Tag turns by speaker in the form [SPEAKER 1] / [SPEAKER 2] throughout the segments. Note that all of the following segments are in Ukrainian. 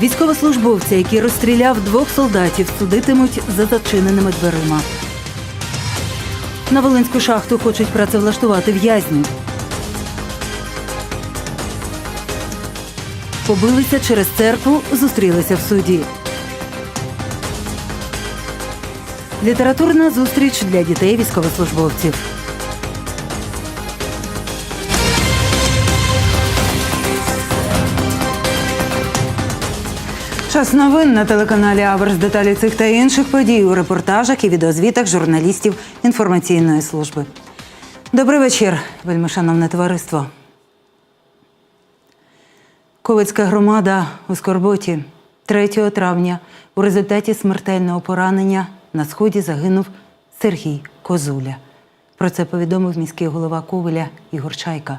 [SPEAKER 1] Військовослужбовця, який розстріляв двох солдатів, судитимуть за зачиненими дверима. На Волинську шахту хочуть працевлаштувати в'язнів. Побилися через церкву, зустрілися в суді. Літературна зустріч для дітей військовослужбовців. Час новин на телеканалі Аверс. Деталі цих та інших подій у репортажах і відеозвітах журналістів інформаційної служби. Добрий вечір, вельмишановне товариство. Ковицька громада у Скорботі 3 травня у результаті смертельного поранення на сході загинув Сергій Козуля. Про це повідомив міський голова Ковеля Ігор Чайка.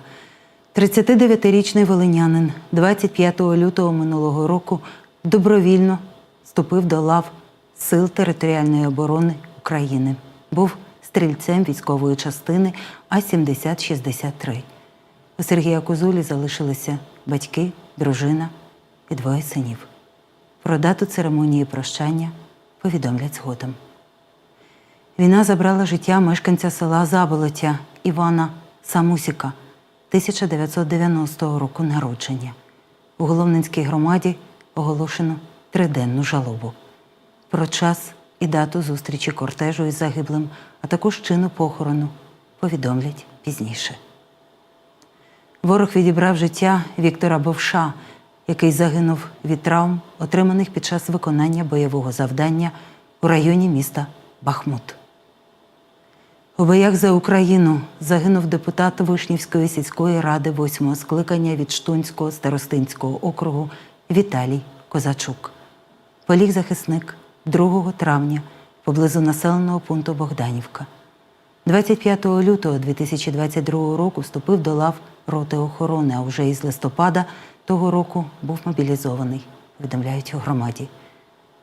[SPEAKER 1] 39-річний волинянин 25 лютого минулого року добровільно вступив до лав Сил територіальної оборони України. Був стрільцем військової частини А-7063. У Сергія Козулі залишилися батьки, дружина і двоє синів. Про дату церемонії прощання повідомлять згодом. Війна забрала життя мешканця села Заболоття Івана Самусіка 1990 року народження. У Головненській громаді оголошено триденну жалобу. Про час і дату зустрічі кортежу із загиблим, а також чину похорону повідомлять пізніше. Ворог відібрав життя Віктора Бовша, який загинув від травм, отриманих під час виконання бойового завдання у районі міста Бахмут. У боях за Україну загинув депутат Вишнівської сільської ради восьмого скликання від Штунського старостинського округу Віталій Козачук. Поліг захисник 2 травня поблизу населеного пункту Богданівка. 25 лютого 2022 року вступив до лав роти охорони, а вже із листопада того року був мобілізований, повідомляють у громаді.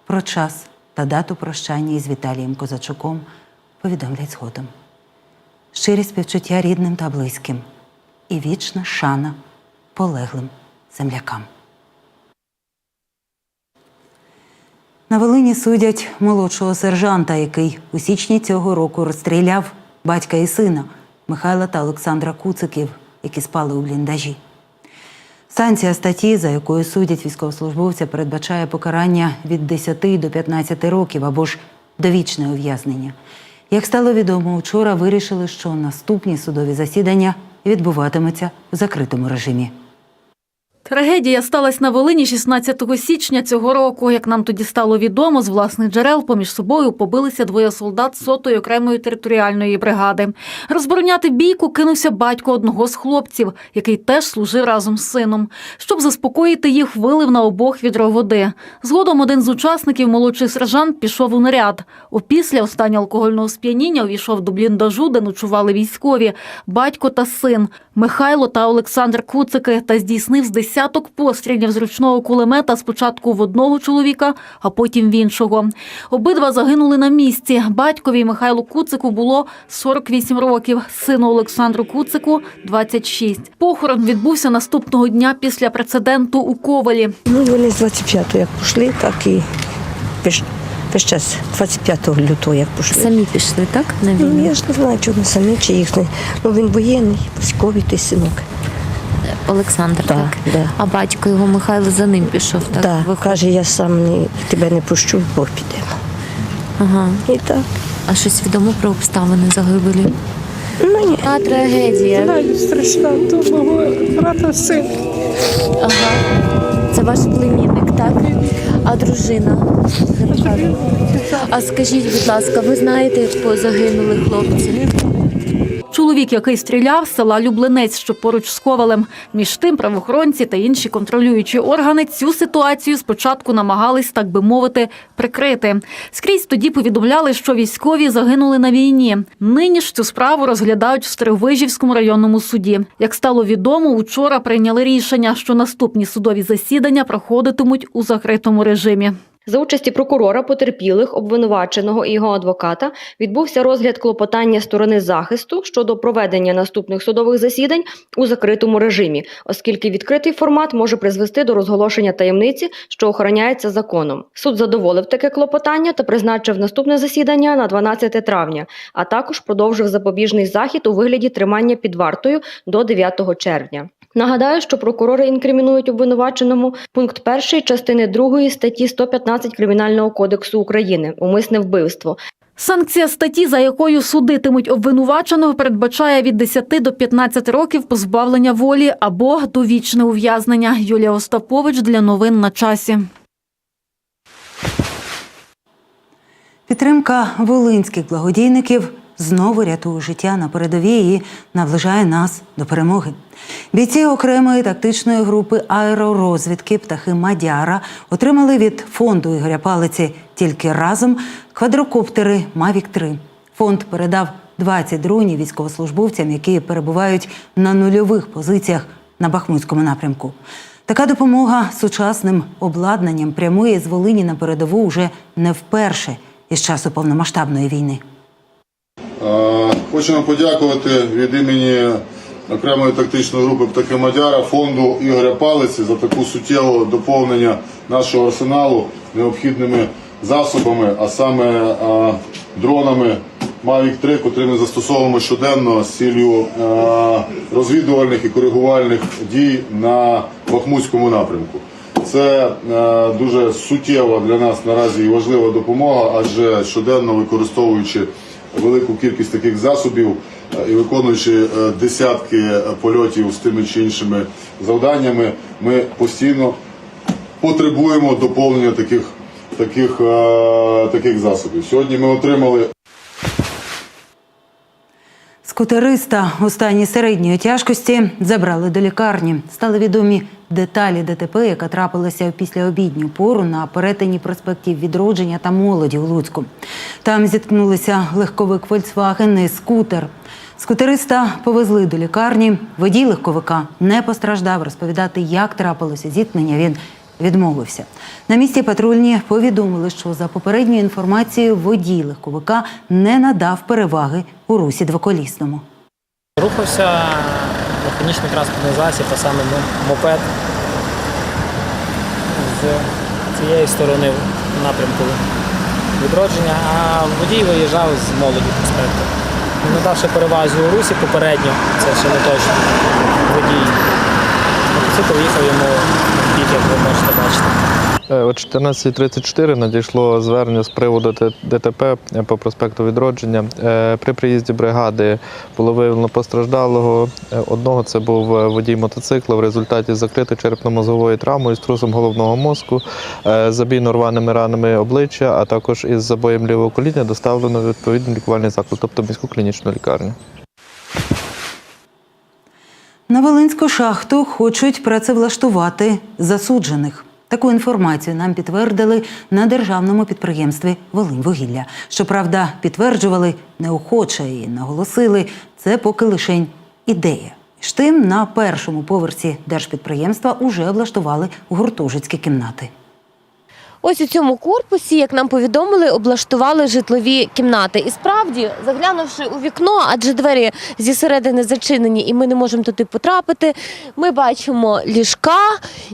[SPEAKER 1] Про час та дату прощання із Віталієм Козачуком повідомлять згодом. Щирі співчуття рідним та близьким і вічна шана полеглим землякам. На Волині судять молодшого сержанта, який у січні цього року розстріляв батька і сина Михайла та Олександра Куциків, які спали у бліндажі. Санкція статті, за якою судять військовослужбовця, передбачає покарання від 10 до 15 років або ж довічне ув'язнення. Як стало відомо, вчора вирішили, що наступні судові засідання відбуватимуться у закритому режимі.
[SPEAKER 2] Трагедія сталася на Волині 16 січня цього року. Як нам тоді стало відомо, з власних джерел поміж собою побилися двоє солдат сотої окремої територіальної бригади. Розбороняти бійку кинувся батько одного з хлопців, який теж служив разом з сином. Щоб заспокоїти їх, вилив на обох відро води. Згодом один з учасників, молодший сержант, пішов у наряд. Опісля останнього алкогольного сп'яніння увійшов до бліндажу, де ночували військові, батько та син Михайло та Олександр Куцики, та здійснив з десяток пострілів з ручного кулемета спочатку в одного чоловіка, а потім в іншого. Обидва загинули на місці. Батькові Михайлу Куцику було 48 років, сину Олександру Куцику 26. Похорон відбувся наступного дня після прецеденту у Ковалі.
[SPEAKER 3] Ну, вони з 25-го як пішли, так і весь весь час 25 лютого як пішли.
[SPEAKER 4] Самі пішли, так? На
[SPEAKER 3] Ну, я ж не знаю, чи вони самі, чи їхні. Ну, він воєнний, військовий той синок.
[SPEAKER 4] Олександр,
[SPEAKER 3] Так,
[SPEAKER 4] так?
[SPEAKER 3] да.
[SPEAKER 4] А батько його Михайло за ним пішов, так?
[SPEAKER 3] Так,
[SPEAKER 4] Виходить.
[SPEAKER 3] каже, я сам не, тебе не пущу, бо підемо.
[SPEAKER 4] Ага.
[SPEAKER 3] І так.
[SPEAKER 4] А щось відомо про обставини загибелі?
[SPEAKER 3] Ну, ні.
[SPEAKER 4] А трагедія.
[SPEAKER 5] Знаю, страшна, то мого брата син.
[SPEAKER 4] Ага. Це ваш племінник, так? А дружина? А скажіть, будь ласка, ви знаєте, як позагинули хлопці?
[SPEAKER 2] Чоловік, який стріляв з села Люблинець, що поруч з Ковалем. Між тим, правоохоронці та інші контролюючі органи цю ситуацію спочатку намагались, так би мовити, прикрити. Скрізь тоді повідомляли, що військові загинули на війні. Нині ж цю справу розглядають в Стригвижівському районному суді. Як стало відомо, учора прийняли рішення, що наступні судові засідання проходитимуть у закритому режимі.
[SPEAKER 6] За участі прокурора, потерпілих, обвинуваченого і його адвоката відбувся розгляд клопотання сторони захисту щодо проведення наступних судових засідань у закритому режимі, оскільки відкритий формат може призвести до розголошення таємниці, що охороняється законом. Суд задоволив таке клопотання та призначив наступне засідання на 12 травня, а також продовжив запобіжний захід у вигляді тримання під вартою до 9 червня. Нагадаю, що прокурори інкримінують обвинуваченому пункт 1 частини 2 статті 115 Кримінального кодексу України умисне вбивство,
[SPEAKER 2] Санкція статті, за якою судитимуть обвинуваченого, передбачає від 10 до 15 років позбавлення волі або довічне ув'язнення. Юлія Остапович для новин на часі.
[SPEAKER 1] Підтримка волинських благодійників знову рятує життя на передовій і наближає нас до перемоги. Бійці окремої тактичної групи аеророзвідки птахи Мадяра отримали від фонду Ігоря Палиці тільки разом квадрокоптери Мавік 3 Фонд передав 20 дронів військовослужбовцям, які перебувають на нульових позиціях на Бахмутському напрямку. Така допомога сучасним обладнанням прямує з Волині на передову вже не вперше із часу повномасштабної війни.
[SPEAKER 7] Е, Хочемо подякувати від імені окремої тактичної групи «Птахи Мадяра» фонду Ігоря Палиці за таку суттєве доповнення нашого арсеналу необхідними засобами, а саме дронами Mavic 3, котрі ми застосовуємо щоденно з цілею е, розвідувальних і коригувальних дій на Бахмутському напрямку. Це дуже суттєва для нас наразі і важлива допомога, адже щоденно використовуючи велику кількість таких засобів е, і виконуючи е, десятки е, польотів з тими чи іншими завданнями, ми постійно потребуємо доповнення таких, таких, таких засобів. Сьогодні ми отримали
[SPEAKER 1] Скутериста у стані середньої тяжкості забрали до лікарні. Стали відомі деталі ДТП, яка трапилася у післяобідню пору на перетині проспектів відродження та молоді у Луцьку. Там зіткнулися легковик Volkswagen і скутер. Скутериста повезли до лікарні. Водій легковика не постраждав. Розповідати, як трапилося зіткнення, він відмовився. На місці патрульні повідомили, що за попередньою інформацією водій легковика не надав переваги у русі двоколісному.
[SPEAKER 8] Рухався механічний транспортний засіб, а саме мопед з цієї сторони в напрямку відродження, а водій виїжджав з молоді проспекту. Надавши перевазі у русі попередньо, це ще не точно водій. Мотоцикл їхав йому в ви можете бачити.
[SPEAKER 9] Е, О 14.34 надійшло звернення з приводу ДТП по проспекту Відродження. Е, При приїзді бригади було виявлено постраждалого. Е, Одного це був е, водій мотоцикла в результаті закритої черепно-мозгової травми з трусом головного мозку, е, забійно-рваними ранами обличчя, а також із забоєм лівого коліна доставлено в відповідний лікувальний заклад, тобто міську клінічну лікарню.
[SPEAKER 1] На Волинську шахту хочуть працевлаштувати засуджених. Таку інформацію нам підтвердили на державному підприємстві Волиньвугілля. Щоправда, підтверджували неохоче і наголосили, це поки лишень ідея. Ж тим, на першому поверсі держпідприємства уже влаштували гуртожитські кімнати.
[SPEAKER 4] Ось у цьому корпусі, як нам повідомили, облаштували житлові кімнати. І справді, заглянувши у вікно, адже двері зі середини зачинені, і ми не можемо туди потрапити. Ми бачимо ліжка,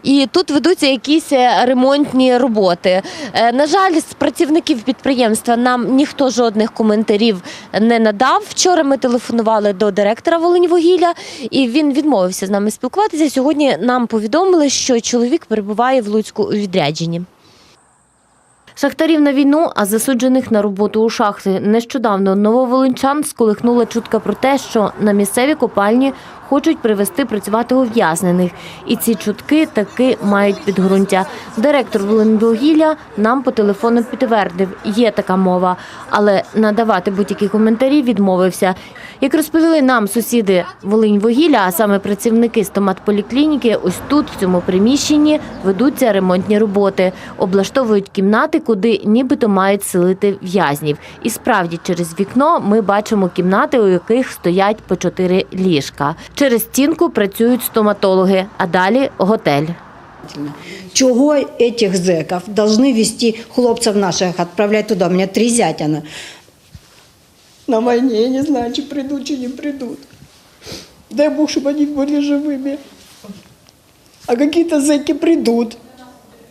[SPEAKER 4] і тут ведуться якісь е, ремонтні роботи. Е, На жаль, з працівників підприємства нам ніхто жодних коментарів не надав. Вчора ми телефонували до директора Волиньвугілля, і він відмовився з нами спілкуватися. Сьогодні нам повідомили, що чоловік перебуває в Луцьку у відрядженні. Шахтарів на війну, а засуджених на роботу у шахти. Нещодавно нововолинчан сколихнула чутка про те, що на місцеві копальні хочуть привести працювати ув'язнених. І ці чутки таки мають підґрунтя. Директор Волинвугілля нам по телефону підтвердив, є така мова, але надавати будь-які коментарі відмовився. Як розповіли нам сусіди Волиньвугілля, а саме працівники стоматполіклініки, ось тут, в цьому приміщенні, ведуться ремонтні роботи, облаштовують кімнати, куди нібито мають селити в'язнів. І справді через вікно ми бачимо кімнати, у яких стоять по чотири ліжка. Через стінку працюють стоматологи, а далі готель.
[SPEAKER 10] Чого этих зеков должны вести хлопцев наших, отправлять туда? У меня три зятя на, на войне, я не знаю, чи придут, чи не придут. Дай Бог, чтобы они были живыми. А какие-то зеки придут,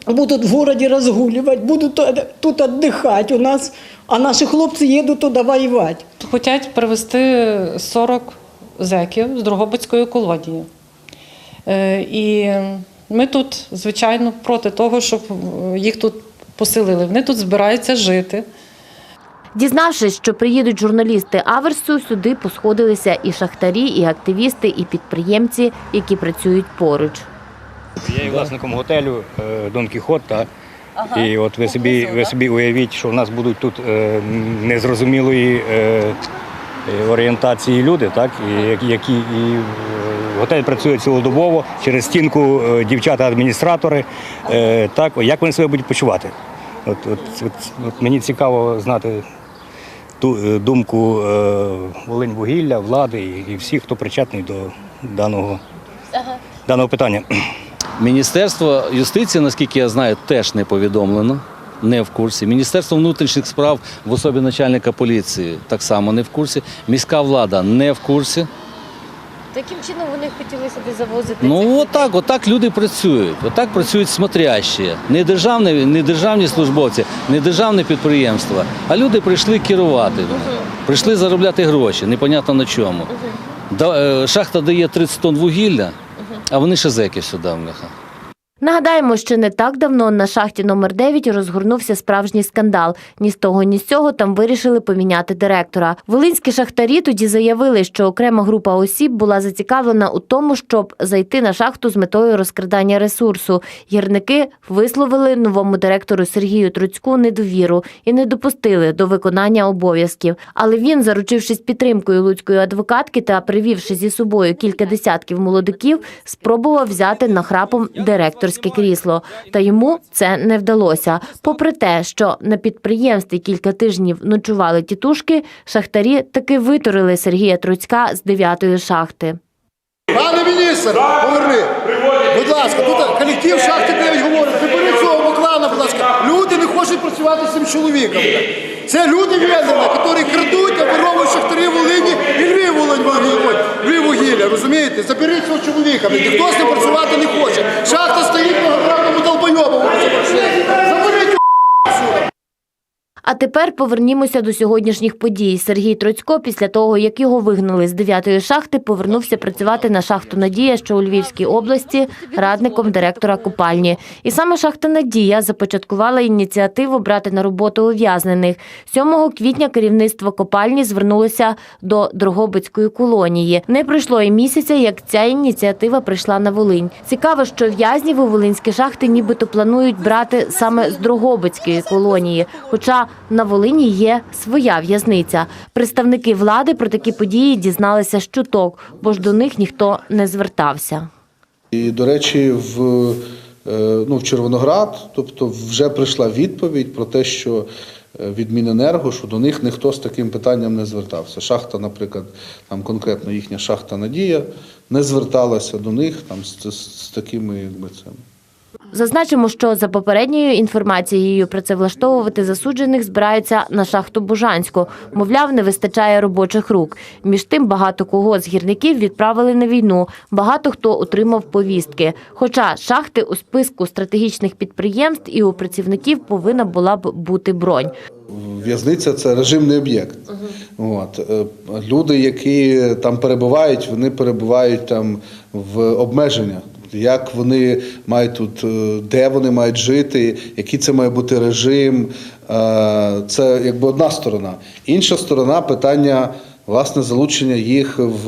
[SPEAKER 10] будут в городе разгуливать, будут тут отдыхать у нас, а наши хлопцы едут туда воевать.
[SPEAKER 5] Хотять привезти 40 зеків з Дрогобицької колонії. Е, І ми тут, звичайно, проти того, щоб е, їх тут поселили. Вони тут збираються жити.
[SPEAKER 4] Дізнавшись, що приїдуть журналісти Аверсу, сюди посходилися і шахтарі, і активісти, і підприємці, які працюють поруч.
[SPEAKER 11] Я є власником готелю е, Дон Кіхот. Та, і от ви собі, ви собі уявіть, що в нас будуть тут е, незрозумілої орієнтації люди, так, і, які- і е, готель працює цілодобово, через стінку е, дівчата-адміністратори. Е, так, як вони себе будуть почувати? От, от, от, от мені цікаво знати ту е, думку е, Волинь-Вугілля, влади і, і всіх, хто причетний до даного, даного питання.
[SPEAKER 12] Міністерство юстиції, наскільки я знаю, теж не повідомлено, не в курсі. Міністерство внутрішніх справ в особі начальника поліції так само не в курсі. Міська влада не в курсі.
[SPEAKER 4] Таким чином вони хотіли сюди завозити.
[SPEAKER 12] Ну отак, отак люди працюють. Отак працюють смотрящі. Не державні, не державні службовці, не державне підприємства, а люди прийшли керувати. Прийшли заробляти гроші, непонятно на чому. Е, Шахта дає 30 тонн вугілля, а вони ще зеки сюди вмиха.
[SPEAKER 4] Нагадаємо, що не так давно на шахті номер 9 розгорнувся справжній скандал. Ні з того, ні з цього там вирішили поміняти директора. Волинські шахтарі тоді заявили, що окрема група осіб була зацікавлена у тому, щоб зайти на шахту з метою розкрадання ресурсу. Гірники висловили новому директору Сергію Труцьку недовіру і не допустили до виконання обов'язків. Але він, заручившись підтримкою луцької адвокатки та привівши зі собою кілька десятків молодиків, спробував взяти нахрапом директорське крісло. Та йому це не вдалося. Попри те, що на підприємстві кілька тижнів ночували тітушки, шахтарі таки витурили Сергія Труцька з дев'ятої шахти.
[SPEAKER 7] Пане міністр, поверни. Будь ласка, тут колектив шахти 9 говорить, прибери цього Баклана, будь ласка. Люди не хочуть працювати з цим чоловіком. Це люди Вєндерна, які крадуть, оборовують шахтарі Волині і Львів вугілля, Львів вугілля, розумієте? Заберіть цього чоловіка, ніхто з ним працювати не хоче. Шахта стоїть на граному долбойобу. Заберіть його сюди.
[SPEAKER 4] А тепер повернімося до сьогоднішніх подій. Сергій Троцько, після того як його вигнали з дев'ятої шахти, повернувся працювати на шахту Надія, що у Львівській області, радником директора купальні. І саме шахта Надія започаткувала ініціативу брати на роботу ув'язнених. 7 квітня керівництво копальні звернулося до Дрогобицької колонії. Не пройшло і місяця, як ця ініціатива прийшла на Волинь. Цікаво, що в'язнів у волинські шахти нібито планують брати саме з Дрогобицької колонії. Хоча на Волині є своя в'язниця. Представники влади про такі події дізналися з чуток, бо ж до них ніхто не звертався.
[SPEAKER 13] І, до речі, в, е, ну, в Червоноград, тобто вже прийшла відповідь про те, що е, від Міненерго, що до них ніхто з таким питанням не звертався. Шахта, наприклад, там конкретно їхня шахта Надія не зверталася до них там з, з, з такими якби цим.
[SPEAKER 4] Зазначимо, що за попередньою інформацією працевлаштовувати засуджених збираються на шахту Бужанську. Мовляв, не вистачає робочих рук. Між тим, багато кого з гірників відправили на війну. Багато хто отримав повістки. Хоча шахти у списку стратегічних підприємств і у працівників повинна була б бути бронь.
[SPEAKER 13] В'язниця це режимний об'єкт. От. е, Люди, які там перебувають, вони перебувають там в обмеженнях. Як вони мають тут, е, де вони мають жити, який це має бути режим. Е, Це якби одна сторона. Інша сторона питання власне залучення їх в,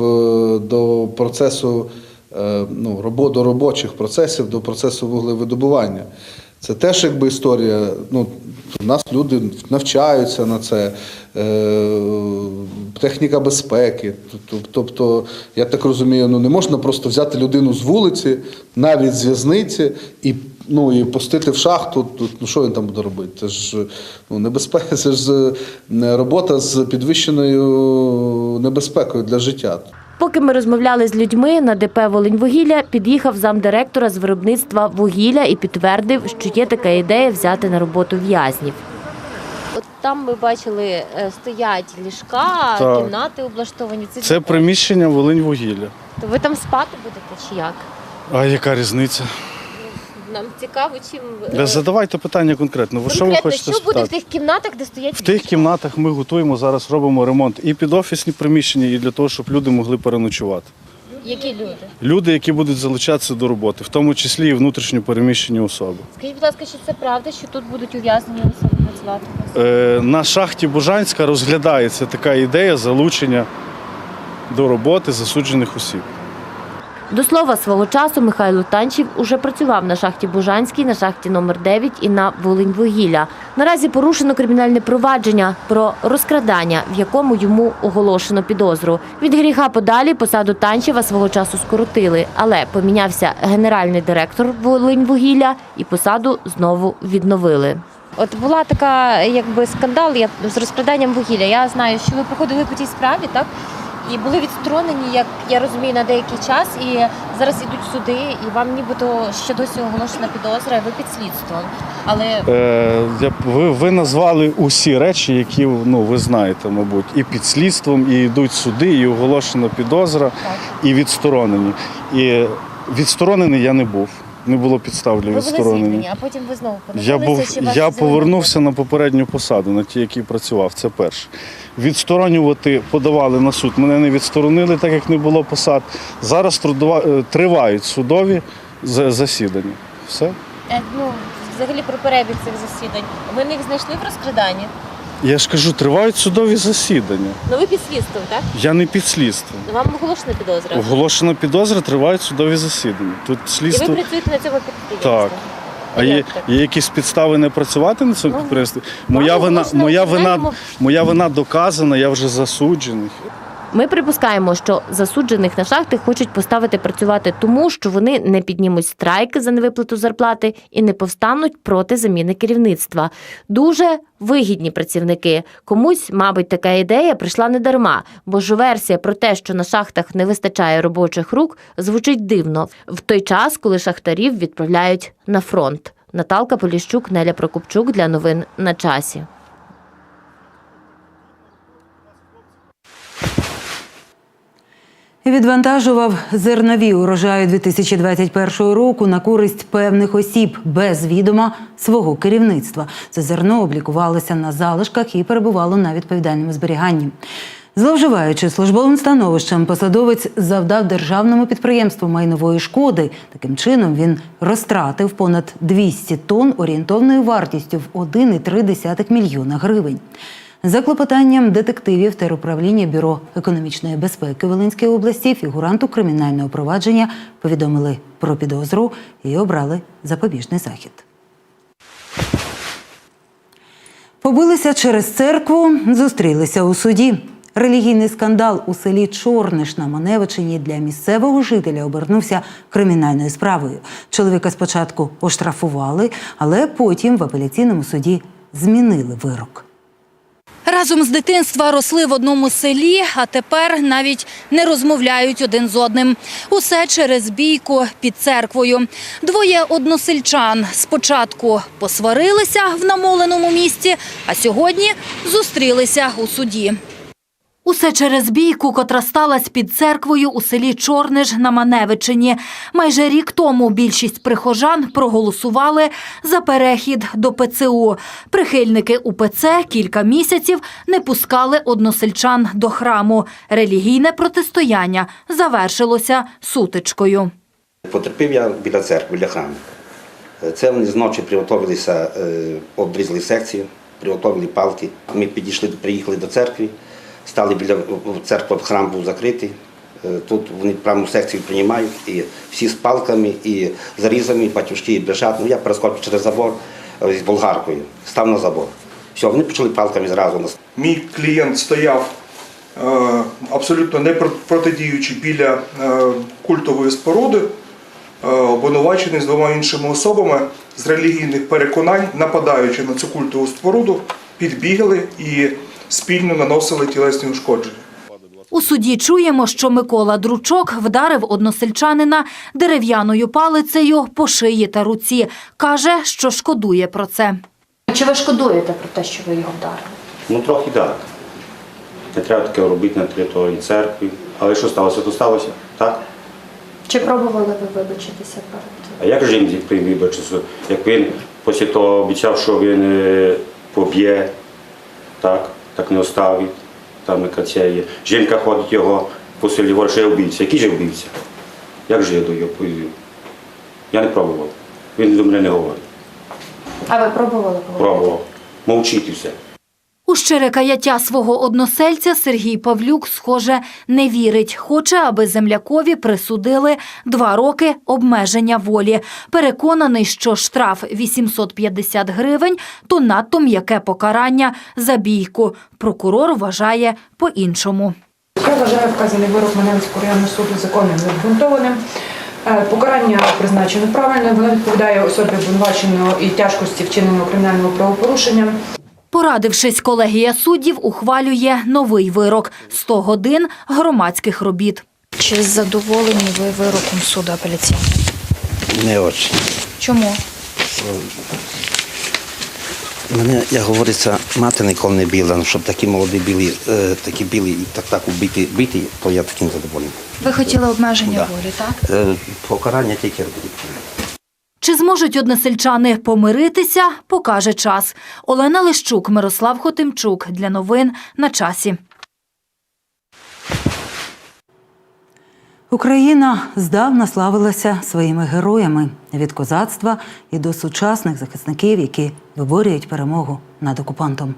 [SPEAKER 13] до процесу е, ну, до робочих процесів, до процесу вуглевидобування. Це теж якби історія. Ну, у нас люди навчаються на це, техніка безпеки. Тобто- я так розумію, ну не можна просто взяти людину з вулиці, навіть з в'язниці, і, ну, і пустити в шахту. Тут, ну що він там буде робити? Це ж ну, небезпека, це ж е, робота з підвищеною небезпекою для життя.
[SPEAKER 4] Поки ми розмовляли з людьми на ДП «Волиньвугілля», під'їхав замдиректора з виробництва вугілля і підтвердив, що є така ідея взяти на роботу в'язнів. От там ми бачили, е, стоять ліжка,
[SPEAKER 14] Так.
[SPEAKER 4] кімнати облаштовані.
[SPEAKER 14] Це приміщення Волинь-вугілля.
[SPEAKER 4] То ви там спати будете чи як?
[SPEAKER 14] А яка різниця?
[SPEAKER 4] Нам цікаво, чим
[SPEAKER 14] Да, задавайте питання конкретно. Ви що ви
[SPEAKER 4] конкретно,
[SPEAKER 14] хочете
[SPEAKER 4] що буде в
[SPEAKER 14] спитати?
[SPEAKER 4] тих кімнатах, де стоять
[SPEAKER 14] В тих кімнатах ми готуємо зараз, робимо ремонт і під офісні приміщення, і для того, щоб люди могли переночувати.
[SPEAKER 4] Які люди?
[SPEAKER 14] Люди, які будуть залучатися до роботи, в тому числі і внутрішньо переміщені особи.
[SPEAKER 4] Скажіть, будь ласка, чи це правда, що тут будуть ув'язнені особи працювати?
[SPEAKER 14] Е, на шахті Бужанська розглядається така ідея залучення до роботи засуджених осіб.
[SPEAKER 4] До слова, свого часу Михайло Танчів уже працював на шахті Бужанській, на шахті номер 9 і на Волиньвугілля. Наразі порушено кримінальне провадження про розкрадання, в якому йому оголошено підозру. Від гріха подалі посаду Танчева свого часу скоротили, але помінявся генеральний директор Волиньвугілля і посаду знову відновили. От була така, якби скандал я, з розкраданням вугілля. Я знаю, що ви проходили по тій справі, так? І були відсторонені, як я розумію, на деякий час, і зараз ідуть суди, і вам нібито ще досі оголошена підозра, і ви під слідством. Але
[SPEAKER 14] Е, ви, ви назвали усі речі, які ну, ви знаєте, мабуть, і під слідством, і йдуть суди, і оголошена підозра, і відсторонені. І відсторонений я не був. Не було підстав для відсторонення.
[SPEAKER 4] а потім ви знову
[SPEAKER 14] Я був я повернувся на попередню посаду, на ті, які працював. Це перше. Відсторонювати подавали на суд. Мене не відсторонили, так як не було посад. Зараз трудова, е, тривають судові засідання. Все.
[SPEAKER 4] Е, Ну, взагалі про перебіг цих засідань. Ви їх знайшли в розкраданні?
[SPEAKER 14] Я ж кажу, тривають судові засідання.
[SPEAKER 4] Ну ви під слідством, так?
[SPEAKER 14] Я не під слідством.
[SPEAKER 4] Вам оголошена підозра.
[SPEAKER 14] Оголошена підозра, тривають судові засідання. Тут
[SPEAKER 4] І ви працюєте на цьому підприємстві?
[SPEAKER 14] Так. А є, є якісь підстави не працювати на цьому
[SPEAKER 4] Ну,
[SPEAKER 14] підприємстві? Моя
[SPEAKER 4] вам
[SPEAKER 14] вина, моя вина, моя вина доказана, я вже засуджений.
[SPEAKER 4] Ми припускаємо, що засуджених на шахти хочуть поставити працювати тому, що вони не піднімуть страйки за невиплату зарплати і не повстануть проти заміни керівництва. Дуже вигідні працівники. Комусь, мабуть, така ідея прийшла не дарма, бо ж версія про те, що на шахтах не вистачає робочих рук, звучить дивно в той час, коли шахтарів відправляють на фронт. Наталка Поліщук, Неля Прокопчук для новин на часі.
[SPEAKER 1] Відвантажував зернові урожаю 2021 року на користь певних осіб без відома свого керівництва. Це зерно облікувалося на залишках і перебувало на відповідальному зберіганні. Зловживаючи службовим становищем, посадовець завдав державному підприємству майнової шкоди. Таким чином він розтратив понад 200 тонн орієнтовною вартістю в 1,3 мільйона гривень. За клопотанням детективів теруправління Бюро економічної безпеки Волинської області фігуранту кримінального провадження повідомили про підозру і обрали запобіжний захід. Побилися через церкву, зустрілися у суді. Релігійний скандал у селі Чорниш на Маневичині для місцевого жителя обернувся кримінальною справою. Чоловіка спочатку оштрафували, але потім в апеляційному суді змінили вирок.
[SPEAKER 15] Разом з дитинства росли в одному селі, а тепер навіть не розмовляють один з одним. Усе через бійку під церквою. Двоє односельчан спочатку посварилися в намоленому місті, а сьогодні зустрілися у суді. Усе через бійку, котра сталася під церквою у селі Чорниж на Маневичині. Майже рік тому більшість прихожан проголосували за перехід до ПЦУ. Прихильники УПЦ кілька місяців не пускали односельчан до храму. Релігійне протистояння завершилося сутичкою.
[SPEAKER 16] Потерпів я біля церкви, біля храму. Це вони зночі приготувалися, е, обрізали секцію, приготували палки. Ми підійшли, приїхали до церкви, стали біля церкви, храм був закритий. Е, Тут вони прямо секцію приймають, і всі з палками, і зарізами, і батюшки біжать. Ну, я перескочив через забор е, з болгаркою, став на забор. Все, вони почали палками зразу нас.
[SPEAKER 17] Мій клієнт стояв е, абсолютно не протидіючи біля культової споруди, обвинувачений з двома іншими особами з релігійних переконань, нападаючи на цю культову споруду, підбігли і спільно наносили тілесні ушкодження.
[SPEAKER 15] У суді чуємо, що Микола Дручок вдарив односельчанина дерев'яною палицею по шиї та руці. Каже, що шкодує про це.
[SPEAKER 18] Чи ви шкодуєте про те, що ви його вдарили?
[SPEAKER 19] Ну, трохи так. Не треба таке робити на території церкви. Але що сталося, то сталося, так?
[SPEAKER 18] Чи пробували ви вибачитися перед?
[SPEAKER 19] А як жінці вибачитися, як він після того обіцяв, що він е, поб'є, так, так не оставить, там яка ця є. Жінка ходить його по селі, говорить, що я вбивця. Який же вбивця? Як же я до його повів? Я не пробував. Він до мене не говорить.
[SPEAKER 18] А ви пробували говорити?
[SPEAKER 19] Пробував. Мовчить і все.
[SPEAKER 15] У щире каяття свого односельця Сергій Павлюк, схоже, не вірить. Хоче, аби землякові присудили два роки обмеження волі. Переконаний, що штраф 850 гривень – то надто м'яке покарання за бійку. Прокурор вважає по-іншому.
[SPEAKER 20] Я вважаю вказаний вирок Маневицького районного суду законним необґрунтованим. Е, Покарання призначено правильно, воно відповідає особі обвинуваченого і тяжкості вчиненого кримінального правопорушення.
[SPEAKER 15] Порадившись, колегія суддів ухвалює новий вирок – 100 годин громадських робіт.
[SPEAKER 18] Чи задоволені ви вироком суду апеляційного?
[SPEAKER 16] Не очень.
[SPEAKER 18] Чому?
[SPEAKER 16] Мене, як говориться, мати ніколи не біла, щоб такі молоді білі, е, такі білі і так так убиті, биті, то я таким задоволений.
[SPEAKER 18] Ви хотіли обмеження
[SPEAKER 16] Да.
[SPEAKER 18] волі, так?
[SPEAKER 16] Е, покарання тільки робити.
[SPEAKER 15] Чи зможуть односельчани помиритися, покаже час. Олена Лищук, Мирослав Хотимчук. Для новин на часі.
[SPEAKER 1] Україна здавна славилася своїми героями від козацтва і до сучасних захисників, які виборюють перемогу над окупантом.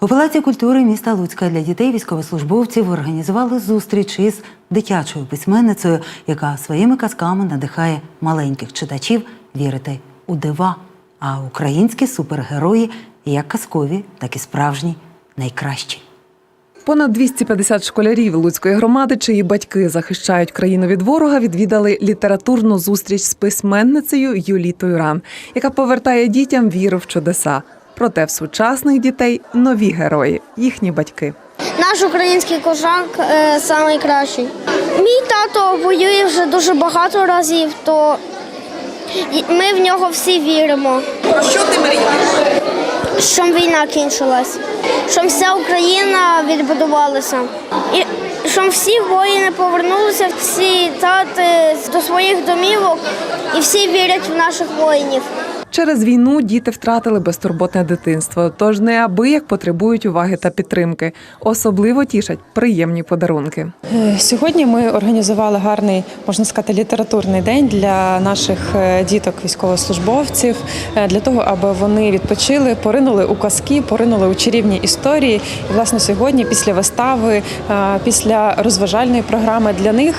[SPEAKER 1] У Палаці культури міста Луцька для дітей військовослужбовців організували зустріч із дитячою письменницею, яка своїми казками надихає маленьких читачів вірити у дива. А українські супергерої як казкові, так і справжні найкращі.
[SPEAKER 21] Понад 250 школярів Луцької громади, чиї батьки захищають країну від ворога, відвідали літературну зустріч з письменницею Юлітою Ран, яка повертає дітям віру в чудеса. Проте в сучасних дітей нові герої, їхні батьки.
[SPEAKER 22] Наш український кожак е, найкращий. Мій тато воює вже дуже багато разів, то ми в нього всі віримо. Про що ти мрієш? Щоб війна кінчилась, щоб вся Україна відбудувалася. І щоб всі воїни повернулися, всі тати до своїх домівок і всі вірять в наших воїнів.
[SPEAKER 21] Через війну діти втратили безтурботне дитинство, тож неабияк потребують уваги та підтримки. Особливо тішать приємні подарунки.
[SPEAKER 23] Е, Сьогодні ми організували гарний, можна сказати, літературний день для наших е, діток, військовослужбовців, е, для того, аби вони відпочили, поринули у казки, поринули у чарівні історії. І власне сьогодні, після вистави, після розважальної програми для них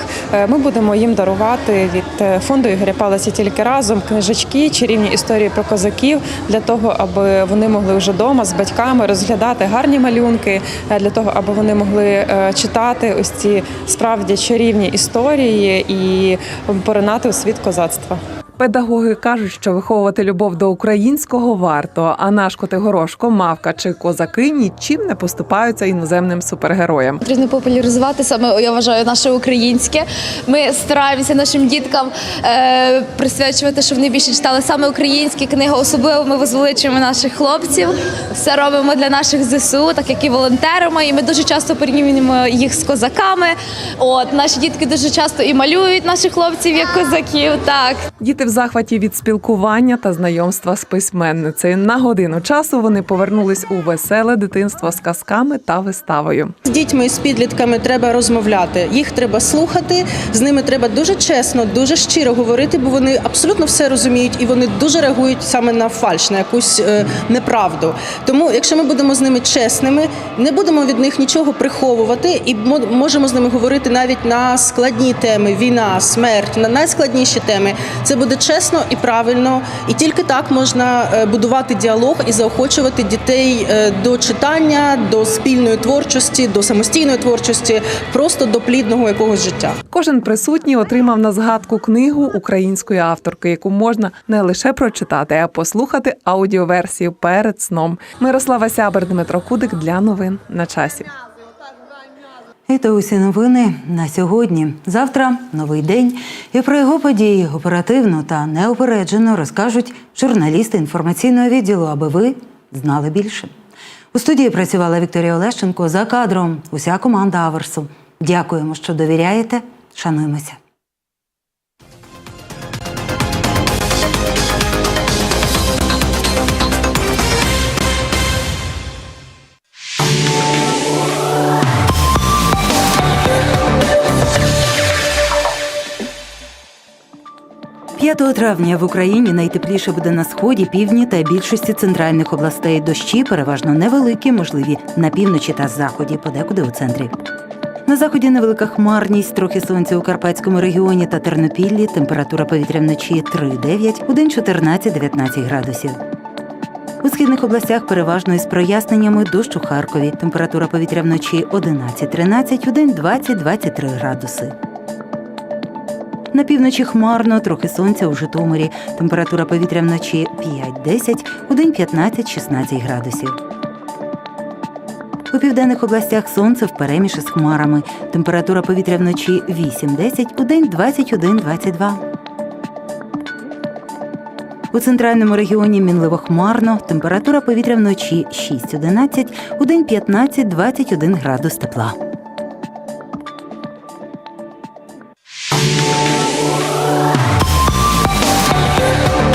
[SPEAKER 23] ми будемо їм дарувати від фонду Ігоря Палиця тільки разом книжечки, чарівні історії про козаків, для того, аби вони могли вже вдома з батьками розглядати гарні малюнки, е, для того, аби вони могли е, читати ось ці справді чарівні історії і поринати у світ козацтва.
[SPEAKER 21] Педагоги кажуть, що виховувати любов до українського варто, а наш Котигорошко, мавка чи козаки нічим не поступаються іноземним супергероям.
[SPEAKER 24] Потрібно популяризувати саме, я вважаю, наше українське. Ми стараємося нашим діткам е, присвячувати, щоб вони більше читали саме українські книги. Особливо ми возвеличуємо наших хлопців. Все робимо для наших ЗСУ, так як і волонтерами. І ми дуже часто порівнюємо їх з козаками. От наші дітки дуже часто і малюють наших хлопців як козаків. Так
[SPEAKER 21] Діти в захваті від спілкування та знайомства з письменницею. На годину часу вони повернулись у веселе дитинство з казками та виставою.
[SPEAKER 25] З дітьми і з підлітками треба розмовляти. Їх треба слухати, з ними треба дуже чесно, дуже щиро говорити, бо вони абсолютно все розуміють і вони дуже реагують саме на фальш, на якусь е, неправду. Тому, якщо ми будемо з ними чесними, не будемо від них нічого приховувати і мо- можемо з ними говорити навіть на складні теми: війна, смерть, на найскладніші теми. Це буде чесно і правильно, і тільки так можна е, будувати діалог і заохочувати дітей е, до читання, до спільної творчості, до самостійної творчості, просто до плідного якогось життя.
[SPEAKER 21] Кожен присутній отримав на згадку книгу української авторки, яку можна не лише прочитати, а послухати аудіоверсію перед сном. Мирослава Сябер, Дмитро Кудик для новин на часі.
[SPEAKER 1] І то усі новини на сьогодні. Завтра новий день. І про його події оперативно та неупереджено розкажуть журналісти інформаційного відділу, аби ви знали більше. У студії працювала Вікторія Олещенко за кадром. Уся команда Аверсу. Дякуємо, що довіряєте. Шануємося. – 5 травня в Україні найтепліше буде на сході, півдні та більшості центральних областей. Дощі переважно невеликі, можливі на півночі та заході, подекуди у центрі. На заході невелика хмарність, трохи сонця у Карпатському регіоні та Тернопіллі. Температура повітря вночі 3,9, у день 14-19 градусів. У східних областях переважно із проясненнями дощ у Харкові. Температура повітря вночі 11-13, у день 20-23 градуси. На півночі хмарно, трохи сонця у Житомирі. Температура повітря вночі 5-10, у день 15-16 градусів. У південних областях сонце впереміж із хмарами. Температура повітря вночі 8-10, у день 21-22. У центральному регіоні мінливо хмарно. Температура повітря вночі 6-11, у день 15-21 градус тепла.